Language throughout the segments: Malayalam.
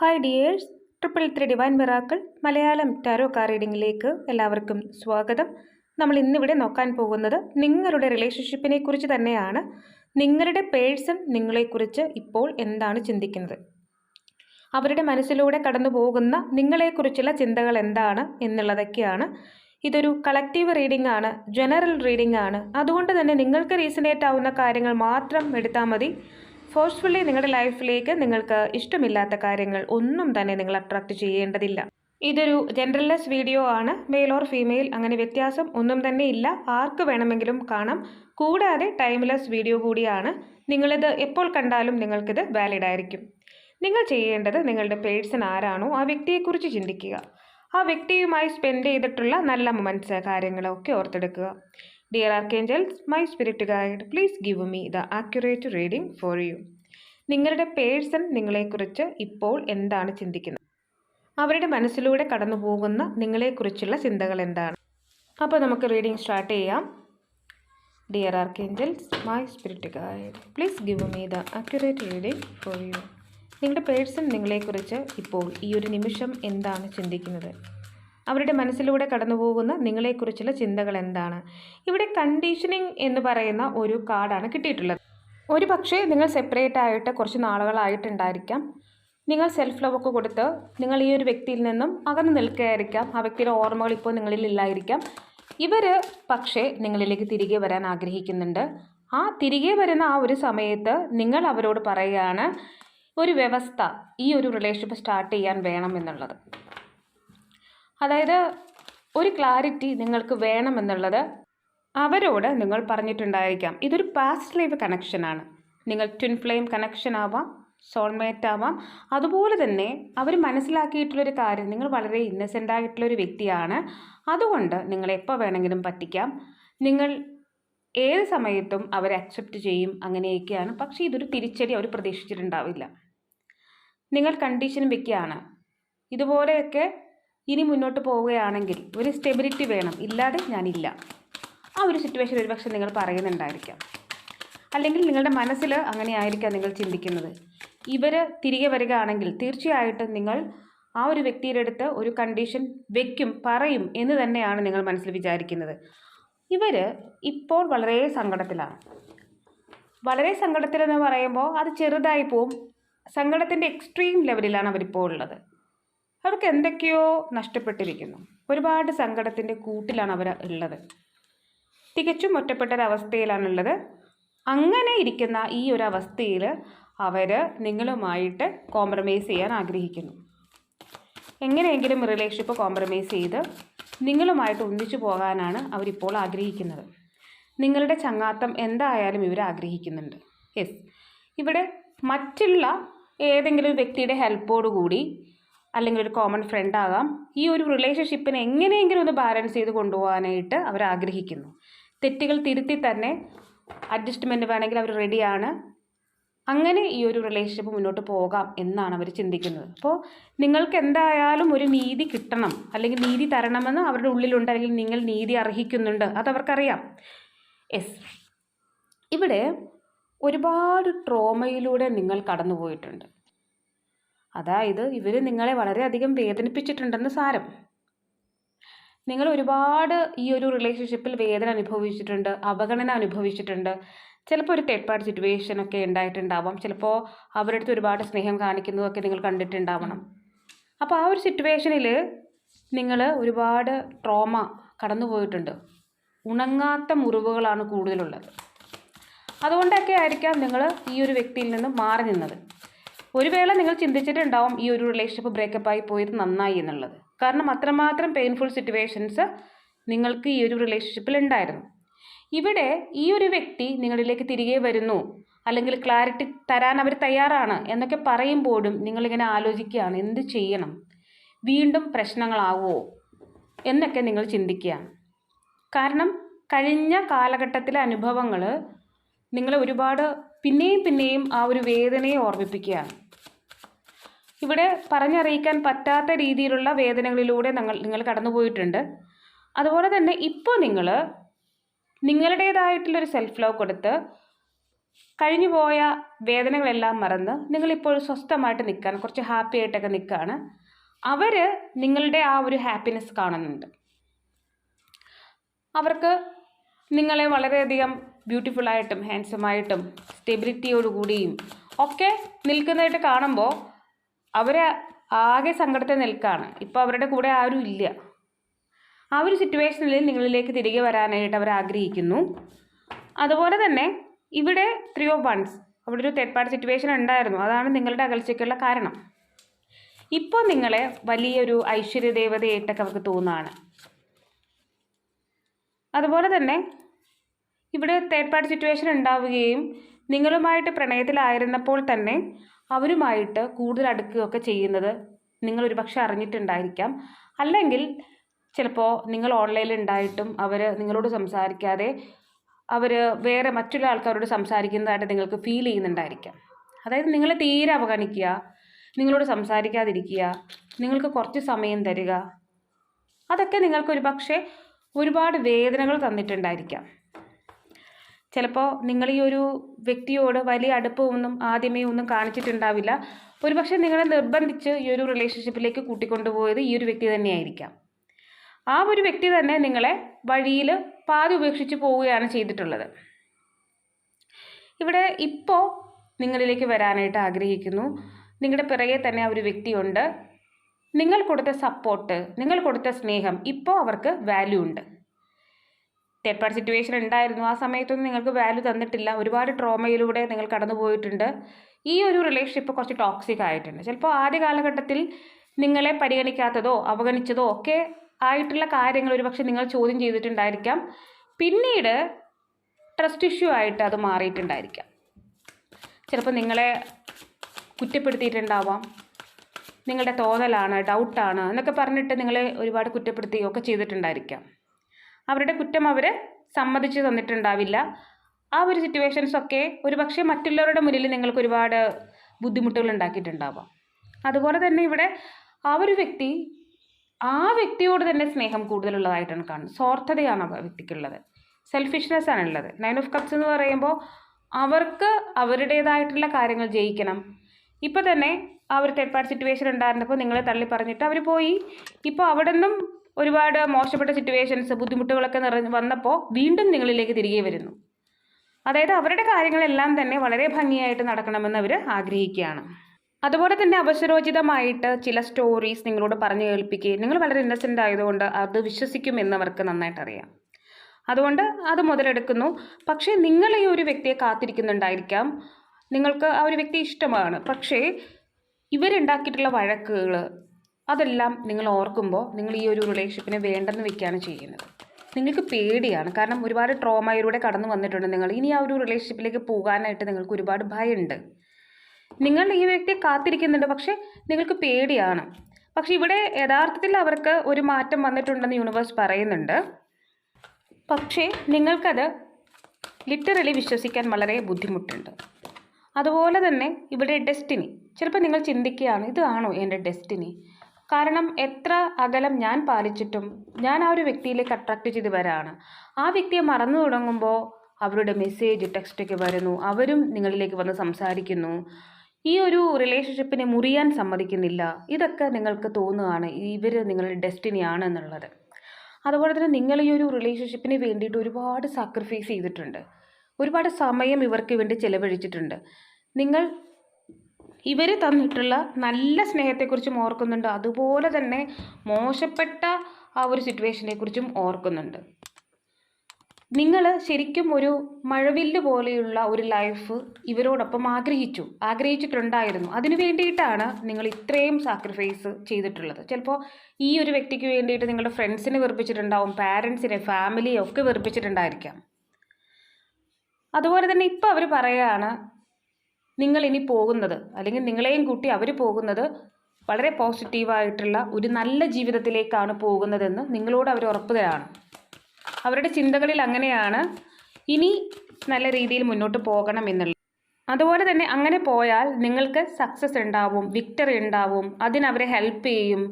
Hi dears triple three divine miracle Malayalam tarot card റീഡിങ്ങിലേക്ക് എല്ലാവർക്കും സ്വാഗതം. നമ്മൾ ഇന്നിവിടെ നോക്കാൻ പോകുന്നത് നിങ്ങളുടെ റിലേഷൻഷിപ്പിനെ കുറിച്ച് തന്നെയാണ്. നിങ്ങളുടെ പേഴ്സൺ നിങ്ങളെക്കുറിച്ച് ഇപ്പോൾ എന്താണ് ചിന്തിക്കുന്നത്? അവരുടെ മനസ്സിലൂടെ കടന്നു പോകുന്ന നിങ്ങളെക്കുറിച്ചുള്ള ചിന്തകൾ എന്താണ് എന്നുള്ളതൊക്കെയാണ്. ഇതൊരു കളക്റ്റീവ് റീഡിംഗ് ആണ് ജനറൽ റീഡിംഗ് ആണ്. അതുകൊണ്ട് തന്നെ നിങ്ങൾക്ക് റീസണേറ്റ് ആവുന്ന കാര്യങ്ങൾ മാത്രം എടുത്താൽ മതി. ഫോഴ്സ്ഫുള്ളി നിങ്ങളുടെ ലൈഫിലേക്ക് നിങ്ങൾക്ക് ഇഷ്ടമില്ലാത്ത കാര്യങ്ങൾ ഒന്നും തന്നെ നിങ്ങൾ അട്രാക്റ്റ് ചെയ്യേണ്ടതില്ല. ഇതൊരു ജനറൽലെസ് വീഡിയോ ആണ്. മെയിൽ ഓർ ഫീമെയിൽ അങ്ങനെ വ്യത്യാസം ഒന്നും തന്നെ ഇല്ല. ആർക്ക് വേണമെങ്കിലും കാണാം. കൂടാതെ ടൈംലെസ് വീഡിയോ കൂടിയാണ്. നിങ്ങളിത് എപ്പോൾ കണ്ടാലും നിങ്ങൾക്കിത് വാലിഡ് ആയിരിക്കും. നിങ്ങൾ ചെയ്യേണ്ടത് നിങ്ങളുടെ പേഴ്സൺ ആരാണോ ആ വ്യക്തിയെക്കുറിച്ച് ചിന്തിക്കുക. ആ വ്യക്തിയുമായി സ്പെൻഡ് ചെയ്തിട്ടുള്ള നല്ല മൊമെന്റ്സ് കാര്യങ്ങളൊക്കെ ഓർത്തെടുക്കുക. Dear archangels my spirit guide please give me the accurate reading for you നിങ്ങളുടെ പേഴ്സൺ നിങ്ങളെക്കുറിച്ച് ഇപ്പോൾ എന്താണ് ചിന്തിക്കുന്നത്? അവരുടെ മനസ്സിലൂടെ കടന്നു പോകുന്ന നിങ്ങളെക്കുറിച്ചുള്ള ചിന്തകൾ എന്താണ്? അപ്പോൾ നമുക്ക് റീഡിംഗ് സ്റ്റാർട്ട് ചെയ്യാം. Dear archangels my spirit guide please give me the accurate reading for you നിങ്ങളുടെ പേഴ്സൺ നിങ്ങളെക്കുറിച്ച് ഇപ്പോൾ ഈ ഒരു നിമിഷം എന്താണ് ചിന്തിക്കുന്നത്? അവരുടെ മനസ്സിലൂടെ കടന്നു പോകുന്ന നിങ്ങളെക്കുറിച്ചുള്ള ചിന്തകൾ എന്താണ്? ഇവിടെ കണ്ടീഷനിങ് എന്ന് പറയുന്ന ഒരു കാർഡാണ് കിട്ടിയിട്ടുള്ളത്. ഒരു പക്ഷേ നിങ്ങൾ സെപ്പറേറ്റ് ആയിട്ട് കുറച്ച് നാളുകളായിട്ടുണ്ടായിരിക്കാം. നിങ്ങൾ സെൽഫ് ലവ് ഒക്കെ കൊടുത്ത് നിങ്ങൾ ഈ ഒരു വ്യക്തിയിൽ നിന്നും അകന്നു നിൽക്കുകയായിരിക്കാം. ആ വ്യക്തിയുടെ ഓർമ്മകൾ ഇപ്പോൾ നിങ്ങളിൽ ഇല്ലായിരിക്കാം. ഇവർ പക്ഷേ നിങ്ങളിലേക്ക് തിരികെ വരാൻ ആഗ്രഹിക്കുന്നുണ്ട്. ആ തിരികെ വരുന്ന ആ ഒരു സമയത്ത് നിങ്ങൾ അവരോട് പറയുകയാണ് ഒരു വ്യവസ്ഥ ഈ ഒരു റിലേഷൻഷിപ്പ് സ്റ്റാർട്ട് ചെയ്യാൻ വേണം എന്നുള്ളത്. അതായത് ഒരു ക്ലാരിറ്റി നിങ്ങൾക്ക് വേണമെന്നുള്ളത് അവരോട് നിങ്ങൾ പറഞ്ഞിട്ടുണ്ടായിരിക്കാം. ഇതൊരു പാസ്റ്റ് ലൈഫ് കണക്ഷനാണ് നിങ്ങൾ ട്വിൻ ഫ്ലെയിം കണക്ഷൻ ആവാം സോൾമേറ്റ് ആവാം. അതുപോലെ തന്നെ അവർ മനസ്സിലാക്കിയിട്ടുള്ളൊരു കാര്യം നിങ്ങൾ വളരെ ഇന്നസെന്റ് ആയിട്ടുള്ളൊരു വ്യക്തിയാണ്. അതുകൊണ്ട് നിങ്ങൾ എപ്പോൾ വേണമെങ്കിലും പറ്റിക്കാം. നിങ്ങൾ ഏത് സമയത്തും അവരെ അക്സെപ്റ്റ് ചെയ്യും അങ്ങനെയൊക്കെയാണ്. പക്ഷേ ഇതൊരു തിരിച്ചടി അവർ പ്രതീക്ഷിച്ചിട്ടുണ്ടാവില്ല. നിങ്ങൾ കണ്ടീഷൻ വെക്കുകയാണ്. ഇതുപോലെയൊക്കെ ഇനി മുന്നോട്ട് പോവുകയാണെങ്കിൽ ഒരു സ്റ്റെബിലിറ്റി വേണം. ഇല്ലാതെ ഞാനില്ല. ആ ഒരു സിറ്റുവേഷൻ ഒരുപക്ഷെ നിങ്ങൾ പറയുന്നുണ്ടായിരിക്കാം. അല്ലെങ്കിൽ നിങ്ങളുടെ മനസ്സിൽ അങ്ങനെ ആയിരിക്കാം നിങ്ങൾ ചിന്തിക്കുന്നത്. ഇവർ തിരികെ വരികയാണെങ്കിൽ തീർച്ചയായിട്ടും നിങ്ങൾ ആ ഒരു വ്യക്തിയുടെ അടുത്ത് ഒരു കണ്ടീഷൻ വെക്കും പറയും എന്ന് തന്നെയാണ് നിങ്ങൾ മനസ്സിൽ വിചാരിക്കുന്നത്. ഇവർ ഇപ്പോൾ വളരെ സങ്കടത്തിലാണ്. വളരെ സങ്കടത്തിലെന്ന് പറയുമ്പോൾ അത് ചെറുതായി പോവും. സങ്കടത്തിന്റെ എക്സ്ട്രീം ലെവലിലാണ് അവരിപ്പോൾ ഉള്ളത്. അവർക്ക് എന്തൊക്കെയോ നഷ്ടപ്പെട്ടിരിക്കുന്നു. ഒരുപാട് സങ്കടത്തിന്റെ കൂട്ടിലാണ് അവർ ഉള്ളത്. തികച്ചും ഒറ്റപ്പെട്ടൊരവസ്ഥയിലാണുള്ളത്. അങ്ങനെ ഇരിക്കുന്ന ഈ ഒരു അവസ്ഥയിൽ അവർ നിങ്ങളുമായിട്ട് കോംപ്രമൈസ് ചെയ്യാൻ ആഗ്രഹിക്കുന്നു. എങ്ങനെയെങ്കിലും റിലേഷൻഷിപ്പ് കോംപ്രമൈസ് ചെയ്ത് നിങ്ങളുമായിട്ട് ഒന്നിച്ചു പോകാനാണ് അവരിപ്പോൾ ആഗ്രഹിക്കുന്നത്. നിങ്ങളുടെ ചങ്ങാത്തം എന്തായാലും ഇവർ ആഗ്രഹിക്കുന്നുണ്ട്. യെസ് ഇവിടെ മറ്റുള്ള ഏതെങ്കിലും വ്യക്തിയുടെ ഹെൽപ്പോടുകൂടി അല്ലെങ്കിൽ ഒരു കോമൺ ഫ്രണ്ട് ആകാം. ഈ ഒരു റിലേഷൻഷിപ്പിനെ എങ്ങനെയെങ്കിലും ഒന്ന് ബാലൻസ് ചെയ്ത് കൊണ്ടുപോകാനായിട്ട് അവർ ആഗ്രഹിക്കുന്നു. തെറ്റുകൾ തിരുത്തി തന്നെ അഡ്ജസ്റ്റ്മെന്റ് വേണമെങ്കിൽ അവർ റെഡിയാണ് അങ്ങനെ ഈ ഒരു റിലേഷൻഷിപ്പ് മുന്നോട്ട് പോകാം എന്നാണ് അവർ ചിന്തിക്കുന്നത്. അപ്പോൾ നിങ്ങൾക്ക് എന്തായാലും ഒരു നീതി കിട്ടണം. അല്ലെങ്കിൽ നീതി തരണമെന്ന് അവരുടെ ഉള്ളിലുണ്ട്. അല്ലെങ്കിൽ നിങ്ങൾ നീതി അർഹിക്കുന്നുണ്ട്. അതവർക്കറിയാം എസ് ഇവിടെ ഒരുപാട് ട്രോമയിലൂടെ നിങ്ങൾ കടന്നു പോയിട്ടുണ്ട് അതായത് ഇവർ നിങ്ങളെ വളരെയധികം വേദനിപ്പിച്ചിട്ടുണ്ടെന്ന് സാരം. നിങ്ങൾ ഒരുപാട് ഈ ഒരു റിലേഷൻഷിപ്പിൽ വേദന അനുഭവിച്ചിട്ടുണ്ട് അവഗണന അനുഭവിച്ചിട്ടുണ്ട്. ചിലപ്പോൾ ഒരു തേർഡ് പാർട്ടി സിറ്റുവേഷൻ ഒക്കെ ഉണ്ടായിട്ടുണ്ടാവാം. ചിലപ്പോൾ അവരുടെ അടുത്ത് ഒരുപാട് സ്നേഹം കാണിക്കുന്നതൊക്കെ നിങ്ങൾ കണ്ടിട്ടുണ്ടാവണം. അപ്പോൾ ആ ഒരു സിറ്റുവേഷനിൽ നിങ്ങൾ ഒരുപാട് ട്രോമ കടന്നു പോയിട്ടുണ്ട്. ഉണങ്ങാത്ത മുറിവുകളാണ് കൂടുതലുള്ളത്. അതുകൊണ്ടൊക്കെ ആയിരിക്കാം നിങ്ങൾ ഈ ഒരു വ്യക്തിയിൽ നിന്ന് മാറി നിന്നത്. ഒരു വേള നിങ്ങൾ ചിന്തിച്ചിട്ടുണ്ടാവും ഈ ഒരു റിലേഷൻഷിപ്പ് ബ്രേക്കപ്പ് ആയി പോയത് നന്നായി എന്നുള്ളത്. കാരണം അത്രമാത്രം പെയിൻഫുൾ സിറ്റുവേഷൻസ് നിങ്ങൾക്ക് ഈ ഒരു റിലേഷൻഷിപ്പിൽ ഉണ്ടായിരുന്നു. ഇവിടെ ഈ ഒരു വ്യക്തി നിങ്ങളിലേക്ക് തിരികെ വരുന്നു. അല്ലെങ്കിൽ ക്ലാരിറ്റി തരാൻ അവർ തയ്യാറാണ് എന്നൊക്കെ പറയുമ്പോഴും നിങ്ങളിങ്ങനെ ആലോചിക്കുകയാണ് എന്ത് ചെയ്യണം? വീണ്ടും പ്രശ്നങ്ങളാവുമോ എന്നൊക്കെ നിങ്ങൾ ചിന്തിക്കുക കാരണം കഴിഞ്ഞ കാലഘട്ടത്തിലെ അനുഭവങ്ങൾ നിങ്ങളെ ഒരുപാട് പിന്നെയും പിന്നെയും ആ ഒരു വേദനയെ ഓർമ്മിപ്പിക്കുകയാണ്. ഇവിടെ പറഞ്ഞറിയിക്കാൻ പറ്റാത്ത രീതിയിലുള്ള വേദനകളിലൂടെ നിങ്ങൾ നിങ്ങൾ കടന്നുപോയിട്ടുണ്ട്. അതുപോലെ തന്നെ ഇപ്പോൾ നിങ്ങൾ നിങ്ങളുടേതായിട്ടുള്ളൊരു സെൽഫ് ലവ് കൊടുത്ത് കഴിഞ്ഞു പോയ വേദനകളെല്ലാം മറന്ന് നിങ്ങളിപ്പോൾ സ്വസ്ഥമായിട്ട് നിൽക്കുകയാണ് കുറച്ച് ഹാപ്പി ആയിട്ടൊക്കെ നിൽക്കുകയാണ് അവർ നിങ്ങളുടെ ആ ഒരു ഹാപ്പിനെസ് കാണുന്നുണ്ട്. അവർക്ക് നിങ്ങളെ വളരെയധികം ബ്യൂട്ടിഫുള്ളായിട്ടും ഹാൻസമായിട്ടും സ്റ്റെബിലിറ്റിയോടുകൂടിയും ഒക്കെ നിൽക്കുന്നതായിട്ട് കാണുമ്പോൾ അവർ ആകെ സങ്കടത്തിൽ നിൽക്കുകയാണ് ഇപ്പോൾ അവരുടെ കൂടെ ആരും ഇല്ല. ആ ഒരു സിറ്റുവേഷനിൽ നിങ്ങളിലേക്ക് തിരികെ വരാനായിട്ട് അവർ ആഗ്രഹിക്കുന്നു. അതുപോലെ തന്നെ ഇവിടെ ത്രീ ഓഫ് വൺസ് അവിടെ ഒരു തേർഡ് പാർട്ടി സിറ്റുവേഷൻ ഉണ്ടായിരുന്നു. അതാണ് നിങ്ങളുടെ അകൽച്ചയ്ക്കുള്ള കാരണം. ഇപ്പോൾ നിങ്ങളെ വലിയൊരു ഐശ്വര്യ ദേവതയായിട്ടൊക്കെ അവർക്ക് തോന്നുകയാണ്. അതുപോലെ തന്നെ ഇവിടെ തേർഡ് പാർട്ടി സിറ്റുവേഷൻ ഉണ്ടാവുകയും നിങ്ങളുമായിട്ട് പ്രണയത്തിലായിരുന്നപ്പോൾ തന്നെ അവരുമായിട്ട് കൂടുതൽ അടുക്കുകയൊക്കെ ചെയ്യുന്നത് നിങ്ങൾ ഒരുപക്ഷെ അറിഞ്ഞിട്ടുണ്ടായിരിക്കാം. അല്ലെങ്കിൽ ചിലപ്പോൾ നിങ്ങൾ ഓൺലൈനിൽ ഉണ്ടായിട്ടും അവർ നിങ്ങളോട് സംസാരിക്കാതെ അവർ വേറെ മറ്റുള്ള ആൾക്കാരോട് സംസാരിക്കുന്നതായിട്ട് നിങ്ങൾക്ക് ഫീൽ ചെയ്യുന്നുണ്ടായിരിക്കാം. അതായത് നിങ്ങളെ തീരെ അവഗണിക്കുക നിങ്ങളോട് സംസാരിക്കാതിരിക്കുക നിങ്ങൾക്ക് കുറച്ച് സമയം തരിക അതൊക്കെ നിങ്ങൾക്ക് ഒരു പക്ഷേ ഒരുപാട് വേദനകൾ തന്നിട്ടുണ്ടായിരിക്കാം. ചിലപ്പോൾ നിങ്ങൾ ഈ ഒരു വ്യക്തിയോട് വലിയ അടുപ്പമൊന്നും ആദ്യമേ ഒന്നും കാണിച്ചിട്ടുണ്ടാവില്ല. ഒരുപക്ഷെ നിങ്ങളെ നിർബന്ധിച്ച് ഈ ഒരു റിലേഷൻഷിപ്പിലേക്ക് കൂട്ടിക്കൊണ്ടുപോയത് ഈ ഒരു വ്യക്തി തന്നെയായിരിക്കാം. ആ ഒരു വ്യക്തി തന്നെ നിങ്ങളെ വഴിയിൽ പാതി ഉപേക്ഷിച്ച് പോവുകയാണ് ചെയ്തിട്ടുള്ളത്. ഇവിടെ ഇപ്പോൾ നിങ്ങളിലേക്ക് വരാനായിട്ട് ആഗ്രഹിക്കുന്നു. നിങ്ങളുടെ പിറകെ തന്നെ ആ ഒരു വ്യക്തിയുണ്ട്. നിങ്ങൾ കൊടുത്ത സപ്പോർട്ട് നിങ്ങൾ കൊടുത്ത സ്നേഹം ഇപ്പോൾ അവർക്ക് വാല്യൂ ഉണ്ട്. പാർട്ടി സിറ്റുവേഷൻ ഉണ്ടായിരുന്നു. ആ സമയത്തൊന്നും നിങ്ങൾക്ക് വാല്യൂ തന്നിട്ടില്ല. ഒരുപാട് ട്രോമയിലൂടെ നിങ്ങൾ കടന്നു പോയിട്ടുണ്ട്. ഈ ഒരു റിലേഷൻഷിപ്പ് കുറച്ച് ടോക്സിക് ആയിട്ടുണ്ട്. ചിലപ്പോൾ ആദ്യ കാലഘട്ടത്തിൽ നിങ്ങളെ പരിഗണിക്കാത്തതോ അവഗണിച്ചതോ ഒക്കെ ആയിട്ടുള്ള കാര്യങ്ങൾ ഒരുപക്ഷെ നിങ്ങൾ ചോദ്യം ചെയ്തിട്ടുണ്ടായിരിക്കാം. പിന്നീട് ട്രസ്റ്റ് ഇഷ്യൂ ആയിട്ട് അത് മാറിയിട്ടുണ്ടായിരിക്കാം. ചിലപ്പോൾ നിങ്ങളെ കുറ്റപ്പെടുത്തിയിട്ടുണ്ടാവാം. നിങ്ങളുടെ തോന്നലാണ് ഡൗട്ടാണ് എന്നൊക്കെ പറഞ്ഞിട്ട് നിങ്ങളെ ഒരുപാട് കുറ്റപ്പെടുത്തുകയൊക്കെ ചെയ്തിട്ടുണ്ടായിരിക്കാം. അവരുടെ കുറ്റം അവർ സമ്മതിച്ച് തന്നിട്ടുണ്ടാവില്ല. ആ ഒരു സിറ്റുവേഷൻസ് ഒക്കെ ഒരുപക്ഷെ മറ്റുള്ളവരുടെ മുന്നിൽ നിങ്ങൾക്ക് ഒരുപാട് ബുദ്ധിമുട്ടുകൾ ഉണ്ടാക്കിയിട്ടുണ്ടാവാം. അതുപോലെ തന്നെ ഇവിടെ ആ ഒരു വ്യക്തി ആ വ്യക്തിയോട് തന്നെ സ്നേഹം കൂടുതലുള്ളതായിട്ടാണ് കാണുന്നത്. സ്വാർത്ഥതയാണ് ആ വ്യക്തിക്കുള്ളത്. സെൽഫിഷ്നെസ് ആണുള്ളത് നയൻ ഓഫ് കപ്സ് എന്ന് പറയുമ്പോൾ അവർക്ക് അവരുടേതായിട്ടുള്ള കാര്യങ്ങൾ ജയിക്കണം. ഇപ്പോൾ തന്നെ ആ ഒരു തേർഡ് പാർട്ടി സിറ്റുവേഷൻ ഉണ്ടായിരുന്നപ്പോൾ നിങ്ങളെ തള്ളി പറഞ്ഞിട്ട് അവർ പോയി. ഇപ്പോൾ അവിടെ നിന്നും ഒരുപാട് മോശപ്പെട്ട സിറ്റുവേഷൻസ് ബുദ്ധിമുട്ടുകളൊക്കെ നിറഞ്ഞ് വന്നപ്പോൾ വീണ്ടും നിങ്ങളിലേക്ക് തിരികെ വരുന്നു. അതായത് അവരുടെ കാര്യങ്ങളെല്ലാം തന്നെ വളരെ ഭംഗിയായിട്ട് നടക്കണമെന്ന് അവർ ആഗ്രഹിക്കുകയാണ്. അതുപോലെ തന്നെ അവസരോചിതമായിട്ട് ചില സ്റ്റോറീസ് നിങ്ങളോട് പറഞ്ഞു കേൾപ്പിക്കുകയും നിങ്ങൾ വളരെ ഇന്നസെന്റ് ആയതുകൊണ്ട് അത് വിശ്വസിക്കുമെന്ന് അവർക്ക് നന്നായിട്ട് അറിയാം. അതുകൊണ്ട് അത് മുതലെടുക്കുന്നു. പക്ഷേ നിങ്ങൾ ഈ ഒരു വ്യക്തിയെ കാത്തിരിക്കുന്നുണ്ടായിരിക്കാം. നിങ്ങൾക്ക് ആ ഒരു വ്യക്തി ഇഷ്ടമാണ്. പക്ഷേ ഇവരുണ്ടാക്കിയിട്ടുള്ള വഴക്കുകൾ അതെല്ലാം നിങ്ങൾ ഓർക്കുമ്പോൾ നിങ്ങൾ ഈ ഒരു റിലേഷൻഷിപ്പിനെ വേണ്ടെന്ന് വെക്കുകയാണ് ചെയ്യുന്നത്. നിങ്ങൾക്ക് പേടിയാണ്. കാരണം ഒരുപാട് ട്രോമയിലൂടെ കടന്നു വന്നിട്ടുണ്ട് നിങ്ങൾ. ഇനി ആ ഒരു റിലേഷൻഷിപ്പിലേക്ക് പോകാനായിട്ട് നിങ്ങൾക്ക് ഒരുപാട് ഭയമുണ്ട്. നിങ്ങൾ ഈ വ്യക്തിയെ കാത്തിരിക്കുന്നുണ്ട്. പക്ഷേ നിങ്ങൾക്ക് പേടിയാണ്. പക്ഷെ ഇവിടെ യഥാർത്ഥത്തിൽ അവർക്ക് ഒരു മാറ്റം വന്നിട്ടുണ്ടെന്ന് യൂണിവേഴ്സ് പറയുന്നുണ്ട്. പക്ഷേ നിങ്ങൾക്കത് ലിറ്ററലി വിശ്വസിക്കാൻ വളരെ ബുദ്ധിമുട്ടുണ്ട്. അതുപോലെ തന്നെ ഇവിടെ ഡെസ്റ്റിനി ചിലപ്പോൾ നിങ്ങൾ ചിന്തിക്കുകയാണ് ഇതാണോ എന്റെ ഡെസ്റ്റിനി കാരണം എത്ര അകലം ഞാൻ പാലിച്ചിട്ടും ഞാൻ ആ ഒരു വ്യക്തിയിലേക്ക് അട്രാക്റ്റ് ചെയ്ത് വരാണ് ആ വ്യക്തിയെ മറന്നു തുടങ്ങുമ്പോൾ അവരുടെ മെസ്സേജ് ടെക്സ്റ്റൊക്കെ വരുന്നു. അവരും നിങ്ങളിലേക്ക് വന്ന് സംസാരിക്കുന്നു. ഈ ഒരു റിലേഷൻഷിപ്പിനെ മുറിയാൻ സമ്മതിക്കുന്നില്ല. ഇതൊക്കെ നിങ്ങൾക്ക് തോന്നുകയാണ്. ഇവർ നിങ്ങളുടെ ഡെസ്റ്റിനി ആണ് എന്നുള്ളത്. അതുപോലെ തന്നെ നിങ്ങൾ ഈ ഒരു റിലേഷൻഷിപ്പിന് വേണ്ടിയിട്ട് ഒരുപാട് സാക്രിഫൈസ് ചെയ്തിട്ടുണ്ട്. ഒരുപാട് സമയം ഇവർക്ക് വേണ്ടി ചിലവഴിച്ചിട്ടുണ്ട്. നിങ്ങൾ ഇവർ തന്നിട്ടുള്ള നല്ല സ്നേഹത്തെക്കുറിച്ചും ഓർക്കുന്നുണ്ട്. അതുപോലെ തന്നെ മോശപ്പെട്ട ആ ഒരു സിറ്റുവേഷനെക്കുറിച്ചും ഓർക്കുന്നുണ്ട്. നിങ്ങൾ ശരിക്കും ഒരു മഴവില്ല് പോലെയുള്ള ഒരു ലൈഫ് ഇവരോടൊപ്പം ആഗ്രഹിച്ചു. ആഗ്രഹിച്ചിട്ടുണ്ടായിരുന്നു. അതിനു വേണ്ടിയിട്ടാണ് നിങ്ങൾ ഇത്രയും സാക്രിഫൈസ് ചെയ്തിട്ടുള്ളത്. ചിലപ്പോൾ ഈ ഒരു വ്യക്തിക്ക് വേണ്ടിയിട്ട് നിങ്ങളുടെ ഫ്രണ്ട്സിനെ വെറുപ്പിച്ചിട്ടുണ്ടാവും പാരൻസിനെ ഫാമിലിയെ ഒക്കെ വെറുപ്പിച്ചിട്ടുണ്ടായിരിക്കാം. അതുപോലെ തന്നെ ഇപ്പോൾ അവർ പറയുകയാണ് നിങ്ങൾ ഇനി പോകുന്നത് അല്ലെങ്കിൽ നിങ്ങളെയും കൂട്ടി അവർ പോകുന്നത് വളരെ പോസിറ്റീവായിട്ടുള്ള ഒരു നല്ല ജീവിതത്തിലേക്കാണ് പോകുന്നതെന്ന് നിങ്ങളോട് അവർ ഉറപ്പ് തരാണ് അവരുടെ ചിന്തകളിൽ അങ്ങനെയാണ് ഇനി നല്ല രീതിയിൽ മുന്നോട്ട് പോകണം എന്നുള്ളത്. അതുപോലെ തന്നെ അങ്ങനെ പോയാൽ നിങ്ങൾക്ക് സക്സസ് ഉണ്ടാവും വിക്ടറി ഉണ്ടാവും അതിനവരെ ഹെൽപ്പ് ചെയ്യും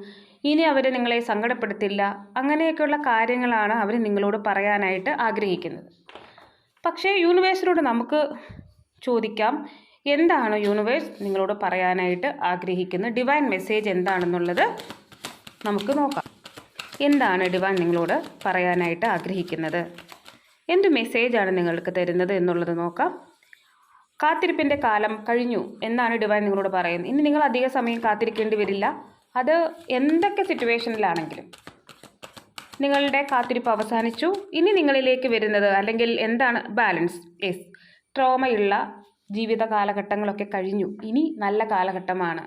ഇനി അവർ നിങ്ങളെ സങ്കടപ്പെടുത്തില്ല അങ്ങനെയൊക്കെയുള്ള കാര്യങ്ങളാണ് അവർ നിങ്ങളോട് പറയാനായിട്ട് ആഗ്രഹിക്കുന്നത്. പക്ഷേ യൂണിവേഴ്സിനോട് നമുക്ക് ചോദിക്കാം എന്താണ് യൂണിവേഴ്സ് നിങ്ങളോട് പറയാനായിട്ട് ആഗ്രഹിക്കുന്ന ഡിവൈൻ മെസ്സേജ് എന്താണെന്നുള്ളത് നമുക്ക് നോക്കാം. എന്താണ് ഡിവൈൻ നിങ്ങളോട് പറയാനായിട്ട് ആഗ്രഹിക്കുന്നത്? എന്ത് മെസ്സേജാണ് നിങ്ങൾക്ക് തരുന്നത് എന്നുള്ളത് നോക്കാം. കാത്തിരിപ്പിന്റെ കാലം കഴിഞ്ഞു എന്നാണ് ഡിവൈൻ നിങ്ങളോട് പറയുന്നത്. ഇനി നിങ്ങൾ അധിക സമയം കാത്തിരിക്കേണ്ടി വരില്ല. അത് എന്തൊക്കെ സിറ്റുവേഷനിലാണെങ്കിലും നിങ്ങളുടെ കാത്തിരിപ്പ് അവസാനിച്ചു. ഇനി നിങ്ങളിലേക്ക് വരുന്നത് അല്ലെങ്കിൽ എന്താണ് ബാലൻസ് യെസ് ട്രോമയുള്ള ജീവിത കാലഘട്ടങ്ങളൊക്കെ കഴിഞ്ഞു. ഇനി നല്ല കാലഘട്ടമാണ്.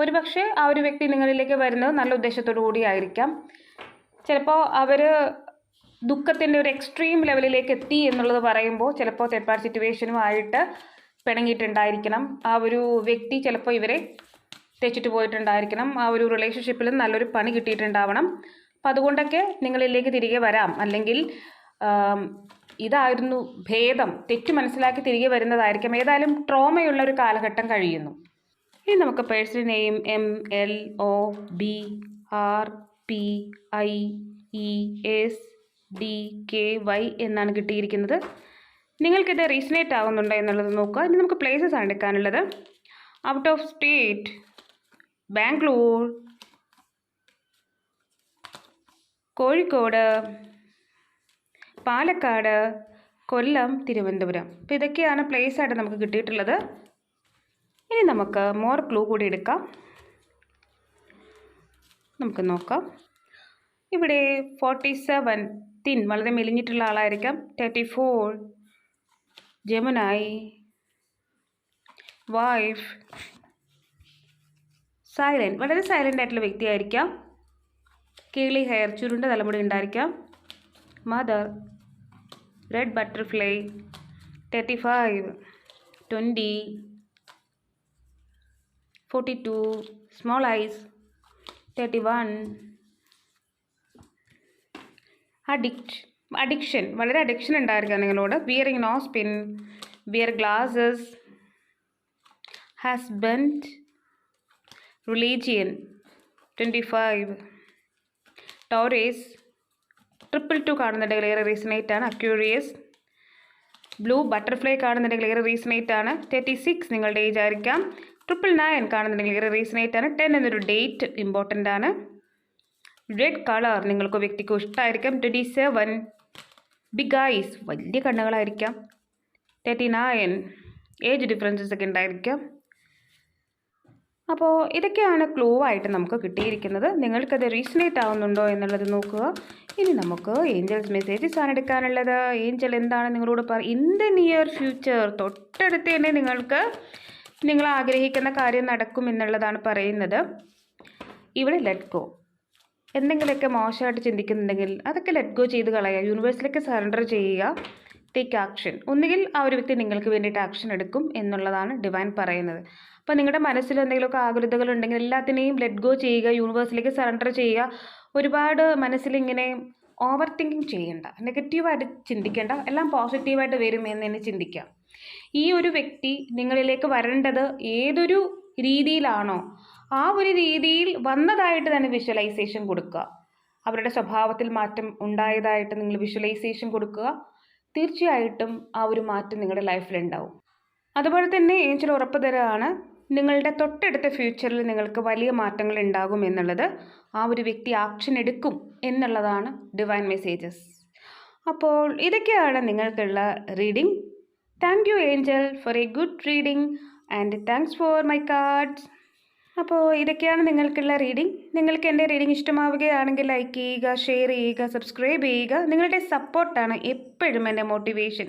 ഒരുപക്ഷെ ആ ഒരു വ്യക്തി നിങ്ങളിലേക്ക് വരുന്നത് നല്ല ഉദ്ദേശത്തോടു കൂടിയായിരിക്കാം ചിലപ്പോൾ അവർ ദുഃഖത്തിന്റെ ഒരു എക്സ്ട്രീം ലെവലിലേക്ക് എത്തി എന്നുള്ളത് പറയുമ്പോൾ ചിലപ്പോൾ തേർഡ് പാർട്ടി സിറ്റുവേഷനുമായിട്ട് പിണങ്ങിയിട്ടുണ്ടായിരിക്കണം. ആ ഒരു വ്യക്തി ചിലപ്പോൾ ഇവരെ തെച്ചിട്ട് പോയിട്ടുണ്ടായിരിക്കണം. ആ ഒരു റിലേഷൻഷിപ്പിൽ നല്ലൊരു പണി കിട്ടിയിട്ടുണ്ടാവണം. അപ്പം അതുകൊണ്ടൊക്കെ നിങ്ങളിലേക്ക് തിരികെ വരാം. അല്ലെങ്കിൽ ഇതായിരുന്നു ഭേദം. തെറ്റ് മനസ്സിലാക്കി തിരികെ വരുന്നതായിരിക്കും. ഏതായാലും ട്രോമയുള്ള ഒരു കാലഘട്ടം കഴിയുന്നു. ഇനി നമുക്ക് personal name M L O B R P I E S D K Y എന്നാണ് കിട്ടിയിരിക്കുന്നത്. നിങ്ങൾക്കിത് റീസണേറ്റ് ആവുന്നുണ്ടോ എന്നുള്ളത് നോക്കുക. ഇനി നമുക്ക് പ്ലേസസ് ആണ് എടുക്കാനുള്ളത്. Out of state Bangalore Kozhikode Palakkad Kollam Thiruvananthapuram. അപ്പോൾ ഇതൊക്കെയാണ് പ്ലേസ് ആയിട്ട് നമുക്ക് കിട്ടിയിട്ടുള്ളത്. ഇനി നമുക്ക് മോർ ക്ലൂ കൂടി എടുക്കാം. നമുക്ക് നോക്കാം. ഇവിടെ ഫോർട്ടി സെവൻ തിൻ വളരെ മെലിഞ്ഞിട്ടുള്ള ആളായിരിക്കാം. തേർട്ടി ഫോർ ജമുനായി വൈഫ് സൈലന്റ് വളരെ സൈലന്റ് ആയിട്ടുള്ള വ്യക്തിയായിരിക്കാം. കേളി ഹെയർ ചുരുണ്ട തലമുടി ഉണ്ടായിരിക്കാം. Mother red butterfly thirty five twenty forty two small eyes thirty one addict addiction വളരെ അഡിക്ഷൻ ഉണ്ടായിരിക്കാം നിങ്ങളോട്. Wearing nose pin wear glasses husband religion twenty five Taurus triple two കാണുന്നുണ്ടെങ്കിൽ ഏറെ റീസണേറ്റ് ആണ്. അക്യൂറിയസ് ബ്ലൂ ബട്ടർഫ്ലൈ കാണുന്നുണ്ടെങ്കിൽ ഏറെ റീസണേറ്റ് ആണ്. തേർട്ടി സിക്സ് നിങ്ങളുടെ ഏജ് ആയിരിക്കാം. ട്രിപ്പിൾ നയൻ കാണുന്നുണ്ടെങ്കിൽ ഏറെ റീസണേറ്റ് ആണ്. ടെൻ എന്നൊരു ഡേറ്റ് ഇമ്പോർട്ടന്റ് ആണ്. റെഡ് കളർ നിങ്ങൾക്ക് വ്യക്തിക്ക് ഇഷ്ടമായിരിക്കാം ട്വന്റി സെവൻ ബിഗ് ഐസ് വലിയ കണ്ണുകളായിരിക്കാം. തേർട്ടി നയൻ ഏജ് ഡിഫറൻസസ് ഒക്കെ ഉണ്ടായിരിക്കാം. അപ്പോൾ ഇതൊക്കെയാണ് ക്ലൂ ആയിട്ട് നമുക്ക് കിട്ടിയിരിക്കുന്നത്. നിങ്ങൾക്കത് റീസണേറ്റ് ആവുന്നുണ്ടോ എന്നുള്ളത് നോക്കുക. ഇനി നമുക്ക് ഏഞ്ചൽസ് മെസ്സേജസ് ആണ് എടുക്കാനുള്ളത്. ഏഞ്ചൽ എന്താണ് നിങ്ങളോട് പറ ഇൻ ദ നിയർ ഫ്യൂച്ചർ തൊട്ടടുത്ത് തന്നെ നിങ്ങൾക്ക് നിങ്ങൾ ആഗ്രഹിക്കുന്ന കാര്യം നടക്കും എന്നുള്ളതാണ് പറയുന്നത്. ഇവിടെ ലെറ്റ് ഗോ എന്തെങ്കിലുമൊക്കെ മോശമായിട്ട് ചിന്തിക്കുന്നുണ്ടെങ്കിൽ അതൊക്കെ ലെറ്റ് ഗോ ചെയ്ത് കളയുക. യൂണിവേഴ്സിലേക്ക് സറണ്ടർ ചെയ്യുക. ടേക്ക് ആക്ഷൻ ഒന്നുകിൽ ആ ഒരു വ്യക്തി നിങ്ങൾക്ക് വേണ്ടിയിട്ട് ആക്ഷൻ എടുക്കും എന്നുള്ളതാണ് ഡിവൈൻ പറയുന്നത്. അപ്പോൾ നിങ്ങളുടെ മനസ്സിൽ എന്തെങ്കിലുമൊക്കെ ആകുലതകൾ ഉണ്ടെങ്കിൽ എല്ലാത്തിനെയും ലെറ്റ് ഗോ ചെയ്യുക യൂണിവേഴ്സിലേക്ക് സറണ്ടർ ചെയ്യുക ഒരുപാട് മനസ്സിലിങ്ങനെ ഓവർ തിങ്കിങ് ചെയ്യേണ്ട നെഗറ്റീവായിട്ട് ചിന്തിക്കേണ്ട എല്ലാം പോസിറ്റീവായിട്ട് വരും എന്ന് തന്നെ ചിന്തിക്കാം ഈ ഒരു വ്യക്തി നിങ്ങളിലേക്ക് വരേണ്ടത് ഏതൊരു രീതിയിലാണോ ആ ഒരു രീതിയിൽ വന്നതായിട്ട് തന്നെ വിഷ്വലൈസേഷൻ കൊടുക്കുക. അവരുടെ സ്വഭാവത്തിൽ മാറ്റം ഉണ്ടായതായിട്ട് നിങ്ങൾ വിഷ്വലൈസേഷൻ കൊടുക്കുക. തീർച്ചയായിട്ടും ആ ഒരു മാറ്റം നിങ്ങളുടെ ലൈഫിൽ ഉണ്ടാവും. അതുപോലെ തന്നെ ഏഞ്ചൽ ഉറപ്പ് തരാണ് നിങ്ങളുടെ തൊട്ടടുത്ത ഫ്യൂച്ചറിൽ നിങ്ങൾക്ക് വലിയ മാറ്റങ്ങൾ ഉണ്ടാകും എന്നുള്ളത് ആ ഒരു വ്യക്തി ആക്ഷൻ എടുക്കും എന്നുള്ളതാണ് ഡിവൈൻ മെസ്സേജസ് അപ്പോൾ ഇതൊക്കെയാണ് നിങ്ങൾക്കുള്ള reading thank you angel for a good reading and thanks for my cards അപ്പോൾ ഇതൊക്കെയാണ് നിങ്ങൾക്കുള്ള റീഡിംഗ് നിങ്ങൾക്ക് എന്റെ റീഡിംഗ് ഇഷ്ടമാവുകയാണെങ്കിൽ ലൈക്ക് ചെയ്യുക ഷെയർ ചെയ്യുക സബ്സ്ക്രൈബ് ചെയ്യുക. നിങ്ങളുടെ സപ്പോർട്ടാണ് എപ്പോഴും എന്റെ മോട്ടിവേഷൻ